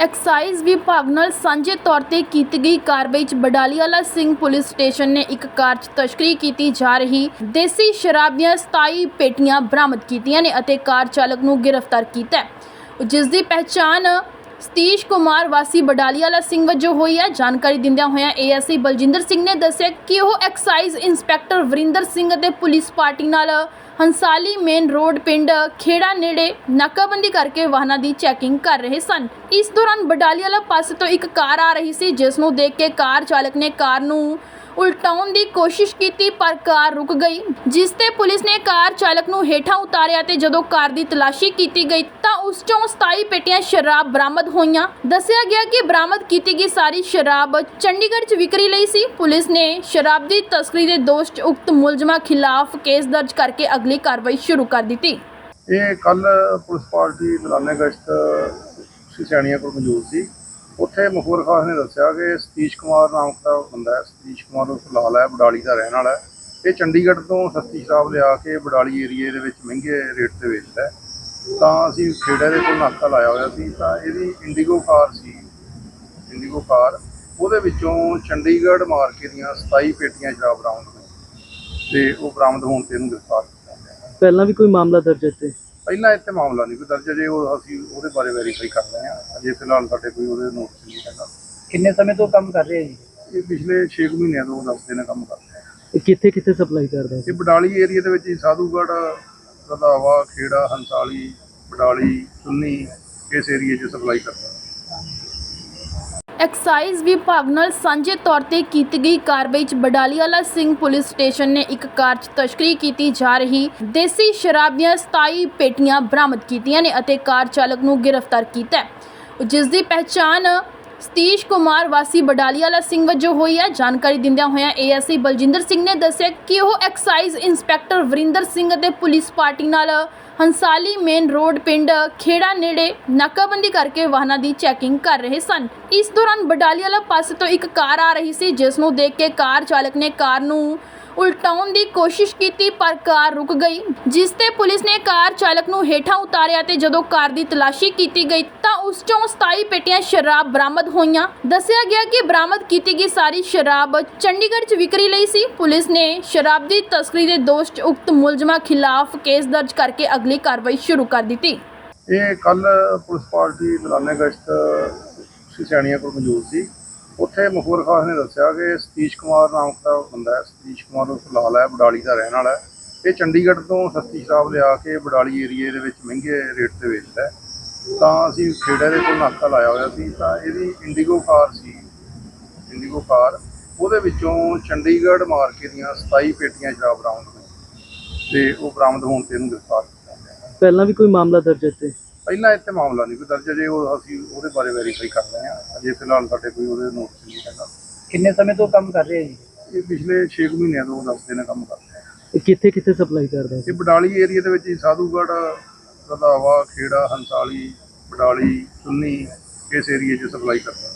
Exercise ਵਿਭਾਗ ਨਾਲ ਸਾਂਝੇ ਤੌਰ ਤੇ ਕੀਤੀ ਗਈ ਕਾਰਵਾਈ 'ਚ ਬਡਾਲੀਆਲਾ ਸਿੰਘ ਪੁਲਿਸ ਸਟੇਸ਼ਨ ਨੇ ਇੱਕ ਕਾਰ 'ਚ ਤਸਕਰੀ ਕੀਤੀ ਜਾ ਰਹੀ। ਦੇਸੀ ਸ਼ਰਾਬ ਦੀਆਂ 27 ਪੇਟੀਆਂ ਬਰਾਮਦ ਕੀਤੀਆਂ ਨੇ ਅਤੇ ਕਾਰ ਚਾਲਕ ਨੂੰ ਗ੍ਰਿਫਤਾਰ ਕੀਤਾ ਹੈ। ਜਿਸ ਦੀ ਪਹਿਚਾਣ ਸਤੀਸ਼ ਕੁਮਾਰ ਵਾਸੀ ਬਡਾਲੀਵਾਲਾ ਸਿੰਘ ਵਜੋਂ ਹੋਈ ਹੈ। ਜਾਣਕਾਰੀ ਦਿੰਦਿਆਂ ਹੋਇਆਂ ਏਐਸਆਈ ਬਲਜਿੰਦਰ ਸਿੰਘ ਨੇ ਦੱਸਿਆ ਕਿ ਉਹ ਐਕਸਾਈਜ਼ ਇੰਸਪੈਕਟਰ ਵਰਿੰਦਰ ਸਿੰਘ ਅਤੇ ਪੁਲਿਸ ਪਾਰਟੀ ਨਾਲ ਹੰਸਾਲੀ ਮੇਨ ਰੋਡ ਪਿੰਡ ਖੇੜਾ ਨੇੜੇ ਨਾਕਾਬੰਦੀ ਕਰਕੇ ਵਾਹਨਾਂ ਦੀ ਚੈਕਿੰਗ ਕਰ ਰਹੇ ਸਨ। ਇਸ ਦੌਰਾਨ ਬਡਾਲੀਵਾਲਾ ਪਾਸੇ ਤੋਂ ਇੱਕ ਕਾਰ ਆ ਰਹੀ ਸੀ, ਜਿਸ ਨੂੰ ਦੇਖ ਕੇ ਕਾਰ ਚਾਲਕ ਨੇ ਕਾਰ ਨੂੰ ਉਲਟਾਉਣ ਦੀ ਕੋਸ਼ਿਸ਼ ਕੀਤੀ, ਪਰ ਕਾਰ ਰੁਕ ਗਈ, ਜਿਸ ਤੇ ਪੁਲਿਸ ਨੇ ਕਾਰ ਚਾਲਕ ਨੂੰ ਹੇਠਾਂ ਉਤਾਰਿਆ ਤੇ ਜਦੋਂ ਕਾਰ ਦੀ ਤਲਾਸ਼ੀ ਕੀਤੀ ਗਈ, ਤਾਂ ਉਸ ਚੋਂ 27 ਪੇਟੀਆਂ ਸ਼ਰਾਬ ਬਰਾਮਦ ਹੋਈਆਂ। ਦੱਸਿਆ ਗਿਆ ਕਿ ਬਰਾਮਦ ਕੀਤੀ ਗਈ ਸਾਰੀ ਸ਼ਰਾਬ ਚੰਡੀਗੜ੍ਹ 'ਚ ਵਿਕਰੀ ਲਈ ਸੀ। ਪੁਲਿਸ ਨੇ ਸ਼ਰਾਬ ਦੀ ਤਸਕਰੀ ਦੇ ਦੋਸ਼ 'ਚ ਉਕਤ ਮੁਲਜ਼ਮਾਂ ਖਿਲਾਫ ਕੇਸ ਦਰਜ ਕਰਕੇ ਅਗਲੀ ਕਾਰਵਾਈ ਸ਼ੁਰੂ ਕਰ ਦਿੱਤੀ। ਇਹ ਕੱਲ ਪੁਲਿਸ ਪਾਰਟੀ ਦਲਾਨੇ ਗਸ਼ਤ ਸਿਆਣੀਆਂ ਕੋਲ ਮੌਜੂਦ ਸੀ। ਉੱਥੇ ਮਖੂਰ ਖਾਸ ਨੇ ਦੱਸਿਆ ਕਿ ਸਤੀਸ਼ ਕੁਮਾਰ ਨਾਮ ਦਾ ਬੰਦਾ ਹੈ। ਸਤੀਸ਼ ਕੁਮਾਰ ਉਹ ਫਿਲਹਾਲ ਹੈ, ਬਡਾਲੀ ਦਾ ਰਹਿਣ ਵਾਲਾ ਹੈ। ਇਹ ਚੰਡੀਗੜ੍ਹ ਤੋਂ ਸਸਤੀ ਸ਼ਰਾਬ ਲਿਆ ਕੇ ਬਡਾਲੀ ਏਰੀਏ ਦੇ ਵਿੱਚ ਮਹਿੰਗੇ ਰੇਟ ਤੇ ਵੇਚਦਾ ਤਾਂ ਅਸੀਂ ਖੇੜੇ ਦੇ ਕੋਲ ਨਾਕਾ ਲਾਇਆ ਹੋਇਆ ਸੀ, ਤਾਂ ਇਹਦੀ ਇੰਡੀਗੋ ਕਾਰ ਸੀ। ਇੰਡੀਗੋ ਕਾਰ, ਉਹਦੇ ਵਿੱਚੋਂ ਚੰਡੀਗੜ੍ਹ ਮਾਰਕੇ ਦੀਆਂ 27 ਪੇਟੀਆਂ ਸ਼ਰਾਬ ਬਰਾਮਦ ਹੋਈਆਂ। ਤੇ ਉਹ ਬਰਾਮਦ ਹੋਣ ਤੇ ਇਹਨੂੰ ਗ੍ਰਿਫਤਾਰ ਕੀਤਾ ਪਹਿਲਾਂ ਵੀ ਕੋਈ ਮਾਮਲਾ ਦਰਜ ਹੈ ਇੱਥੇ? ਪਹਿਲਾਂ ਇੱਥੇ ਮਾਮਲਾ ਨਹੀਂ ਕੋਈ ਦਰਜ ਜੇ ਉਹ ਅਸੀਂ ਉਹਦੇ ਬਾਰੇ ਵੈਰੀਫਾਈ ਕਰ ਰਹੇ ਹਾਂ। ਅਜੇ ਫਿਲਹਾਲ ਸਾਡੇ ਕੋਈ ਉਹਦੇ ਨੋਟਿਸ ਨਹੀਂ ਹੈਗਾ। ਕਿੰਨੇ ਸਮੇਂ ਤੋਂ ਕੰਮ ਕਰ ਰਹੇ ਜੀ? ਇਹ ਪਿਛਲੇ 6 ਮਹੀਨਿਆਂ ਤੋਂ ਦੱਸਦੇ ਨੇ ਕੰਮ ਕਰ ਰਹੇ। ਆ ਇਹ ਕਿੱਥੇ ਕਿੱਥੇ ਸਪਲਾਈ ਕਰਦਾ ਇਹ ਬਡਾਲੀ ਏਰੀਆ ਦੇ ਵਿੱਚ ਹੀ ਸਾਧੂਗੜ੍ਹ ਰਧਾਵਾ ਖੇੜਾ ਹੰਸਾਲੀ ਬਡਾਲੀ ਚੁੰਨੀ ਇਸ ਏਰੀਏ 'ਚ ਸਪਲਾਈ ਕਰਦਾ ਐਕਸਾਈਜ਼ ਵਿਭਾਗ ਨਾਲ ਸਾਂਝੇ ਤੌਰ ਤੇ ਕੀਤੀ ਗਈ ਕਾਰਵਾਈ 'ਚ ਬਡਾਲੀਆਲਾ ਸਿੰਘ ਪੁਲਿਸ ਸਟੇਸ਼ਨ ਨੇ ਇੱਕ ਕਾਰ 'ਚ ਤਸਕਰੀ ਕੀਤੀ ਜਾ ਰਹੀ। ਦੇਸੀ ਸ਼ਰਾਬ ਦੀਆਂ 27 ਪੇਟੀਆਂ ਬਰਾਮਦ ਕੀਤੀਆਂ ਨੇ ਅਤੇ ਕਾਰ ਚਾਲਕ ਨੂੰ ਗ੍ਰਿਫਤਾਰ ਕੀਤਾ ਹੈ। ਜਿਸ ਦੀ ਪਹਿਚਾਣ ਸਤੀਸ਼ ਕੁਮਾਰ ਵਾਸੀ ਬਡਾਲੀਵਾਲਾ ਸਿੰਘ ਵਜੋਂ ਹੋਈ ਹੈ ਜਾਣਕਾਰੀ ਦਿੰਦਿਆਂ ਹੋਇਆਂ ਏਐਸਆਈ ਬਲਜਿੰਦਰ ਸਿੰਘ ਨੇ ਦੱਸਿਆ ਕਿ ਉਹ ਐਕਸਾਈਜ਼ ਇੰਸਪੈਕਟਰ ਵਰਿੰਦਰ ਸਿੰਘ ਅਤੇ ਪੁਲਿਸ ਪਾਰਟੀ ਨਾਲ ਹੰਸਾਲੀ ਮੇਨ ਰੋਡ ਪਿੰਡ ਖੇੜਾ ਨੇੜੇ ਨਾਕਾਬੰਦੀ ਕਰਕੇ ਵਾਹਨਾਂ ਦੀ ਚੈਕਿੰਗ ਕਰ ਰਹੇ ਸਨ। ਇਸ ਦੌਰਾਨ ਬਡਾਲੀਵਾਲਾ ਪਾਸੇ ਤੋਂ ਇੱਕ ਕਾਰ ਆ ਰਹੀ ਸੀ, ਜਿਸ ਨੂੰ ਦੇਖ ਕੇ ਕਾਰ ਚਾਲਕ ਨੇ ਕਾਰ ਨੂੰ ਉਲਟਾਉਣ ਦੀ ਕੋਸ਼ਿਸ਼ ਕੀਤੀ, ਪਰ ਕਾਰ ਰੁਕ ਗਈ, ਜਿਸ ਤੇ ਪੁਲਿਸ ਨੇ ਕਾਰ ਚਾਲਕ ਨੂੰ ਹੇਠਾਂ ਉਤਾਰਿਆ ਤੇ ਜਦੋਂ ਕਾਰ ਦੀ ਤਲਾਸ਼ੀ ਕੀਤੀ ਗਈ, ਤਾਂ ਉਸ ਚੋਂ 27 ਪੇਟੀਆਂ ਸ਼ਰਾਬ ਬਰਾਮਦ ਹੋਈਆਂ। ਦੱਸਿਆ ਗਿਆ ਕਿ ਬਰਾਮਦ ਕੀਤੀ ਗਈ ਸਾਰੀ ਸ਼ਰਾਬ ਚੰਡੀਗੜ੍ਹ 'ਚ ਵਿਕਰੀ ਲਈ ਸੀ। ਪੁਲਿਸ ਨੇ ਸ਼ਰਾਬ ਦੀ ਤਸਕਰੀ ਦੇ ਦੋਸ਼ 'ਚ ਉਕਤ ਮੁਲਜ਼ਮਾਂ ਖਿਲਾਫ ਕੇਸ ਦਰਜ ਕਰਕੇ ਅਗਲੀ ਕਾਰਵਾਈ ਸ਼ੁਰੂ ਕਰ ਦਿੱਤੀ। ਇਹ ਕੱਲ ਪੁਲਿਸ ਪਾਰਟੀ, ਦਲਾਨੇ ਗਸ਼ਤ ਸਿਆਣੀਆਂ ਕੋਲ ਮੌਜੂਦ ਸੀ। ਉੱਥੇ ਮਖੂਰ ਖਾਸ ਨੇ ਦੱਸਿਆ ਕਿ ਸਤੀਸ਼ ਕੁਮਾਰ ਨਾਮ ਦਾ ਬੰਦਾ ਹੈ। ਸਤੀਸ਼ ਕੁਮਾਰ ਉਹ ਫਿਲਹਾਲ ਹੈ, ਬਡਾਲੀ ਦਾ ਰਹਿਣ ਵਾਲਾ ਹੈ। ਇਹ ਚੰਡੀਗੜ੍ਹ ਤੋਂ ਸਸਤੀ ਸ਼ਰਾਬ ਲਿਆ ਕੇ ਬਡਾਲੀ ਏਰੀਏ ਦੇ ਵਿੱਚ ਮਹਿੰਗੇ ਰੇਟ ਤੇ ਵੇਚਦਾ ਤਾਂ ਅਸੀਂ ਖੇੜੇ ਦੇ ਕੋਲ ਨਾਕਾ ਲਾਇਆ ਹੋਇਆ ਸੀ। ਤਾਂ ਇਹਦੀ ਇੰਡੀਗੋ ਕਾਰ ਸੀ। ਇੰਡੀਗੋ ਕਾਰ। ਉਹਦੇ ਵਿੱਚੋਂ ਚੰਡੀਗੜ੍ਹ ਮਾਰਕੇ ਦੀਆਂ 27 ਪੇਟੀਆਂ ਸ਼ਰਾਬ ਬਰਾਮਦ ਹੋਈਆਂ। ਤੇ ਉਹ ਬਰਾਮਦ ਹੋਣ ਤੇ ਇਹਨੂੰ ਗ੍ਰਿਫਤਾਰ ਕੀਤਾ ਪਹਿਲਾਂ ਵੀ ਕੋਈ ਮਾਮਲਾ ਦਰਜ ਹੈ ਇੱਥੇ? ਪਹਿਲਾਂ ਇੱਥੇ ਮਾਮਲਾ ਨਹੀਂ ਕੋਈ ਦਰਜ ਜੇ ਉਹ ਅਸੀਂ ਉਹਦੇ ਬਾਰੇ ਵੈਰੀਫਾਈ ਕਰ ਰਹੇ ਹਾਂ। ਅਜੇ ਫਿਲਹਾਲ ਸਾਡੇ ਕੋਈ ਉਹਦੇ ਨੋਟਿਸ ਨਹੀਂ ਹੈਗਾ। ਕਿੰਨੇ ਸਮੇਂ ਤੋਂ ਕੰਮ ਕਰ ਰਹੇ ਜੀ? ਇਹ ਪਿਛਲੇ 6 ਮਹੀਨਿਆਂ ਤੋਂ ਦੱਸਦੇ ਨੇ ਕੰਮ ਕਰ ਰਹੇ। ਆ ਇਹ ਕਿੱਥੇ ਕਿੱਥੇ ਸਪਲਾਈ ਕਰਦਾ ਇਹ ਬਡਾਲੀ ਏਰੀਆ ਦੇ ਵਿੱਚ ਹੀ ਸਾਧੂਗੜ੍ਹ ਰਧਾਵਾ ਖੇੜਾ ਹੰਸਾਲੀ ਬਡਾਲੀ ਚੁੰਨੀ ਇਸ ਏਰੀਏ 'ਚ ਸਪਲਾਈ ਕਰਦਾ